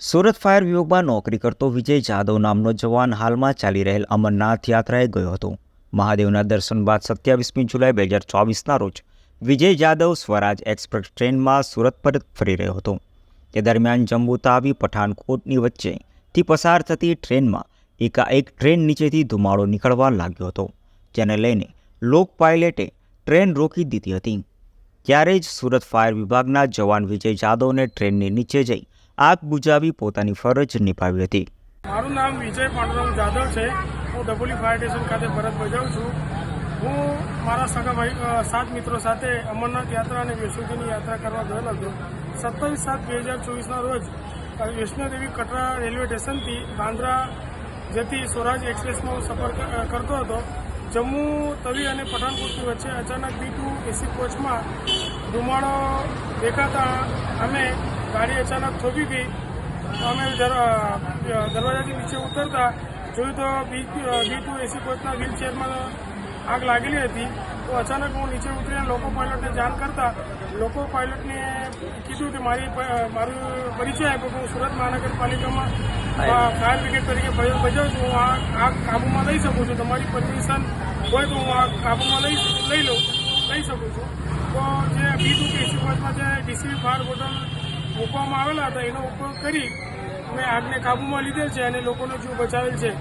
Surat fire વિભાગમાં નોકરી કરતો વિજય જાદવ નામનો જવાન હાલમાં ચાલી રહેલ અમરનાથ યાત્રાએ ગયો હતો. મહાદેવના દર્શન બાદ સત્યાવીસમી જુલાઈ બે હજાર ચોવીસના રોજ વિજય જાદવ સ્વરાજ એક્સપ્રેસ ટ્રેનમાં સુરત પરત ફરી રહ્યો હતો. તે દરમિયાન જંબુતાવી તાવી પઠાણકોટની વચ્ચેથી પસાર થતી ટ્રેનમાં એકાએક ટ્રેન નીચેથી ધુમાડો નીકળવા લાગ્યો હતો, જેને લઈને લોક પાયલટે ટ્રેન રોકી દીધી હતી. ત્યારે જ સુરત ફાયર વિભાગના જવાન વિજય જાદવને ટ્રેનની નીચે જઈ આગ બુજાવી પોતાની ફરજ નિભાવી હતી. મારું નામ વિજય પાંડુરંગ જાદવ છે. હું ડબોલી ફાયર સ્ટેશન ખાતે ફરજ બજાવું છું. હું મારા સગા ભાઈ સાત મિત્રો સાથે અમરનાથ યાત્રા અને વૈષ્ણોદેવીની યાત્રા કરવા ગયેલો હતો. સત્તાવીસ સાત બે હજાર ચોવીસના રોજ વૈષ્ણોદેવી કટરા રેલવે સ્ટેશનથી બાંદ્રા જતી સ્વરાજ એક્સપ્રેસનો સફર કરતો હતો. જમ્મુ, તવી અને પઠાણકોટની વચ્ચે અચાનક બી ટુ એસી કોચમાં ધુમાડો દેખાતા અમે ગાડી અચાનક થોભી ગઈ. અમે દર- દરવાજાથી નીચે ઉતરતા જોયું તો બી બી ટુ એસી કોચના વ્હીલચેરમાં આગ લાગેલી હતી. તો અચાનક હું નીચે ઉતરીને લોકો પાયલટને જાણ કરતા લોકો પાયલટને કીધું કે મારી મારું પરિચય આપ્યો કે હું સુરત મહાનગરપાલિકામાં ફાયર બ્રિગેડ તરીકે બજાવું છું. હું આગ કાબૂમાં લઈ શકું છું. તમારી પરમિશન હોય તો હું આ કાબૂમાં લઈ લઈ લઉં, લઈ શકું છું. તો જે બી ટુ એસી કોચમાં જે ડીસી ફાયર બોટલ મૂકવામાં આવેલા હતા, એનો ઉપયોગ કરી અમે આગને કાબૂમાં લીધેલ છે અને લોકોનો જીવ બચાવેલ છે.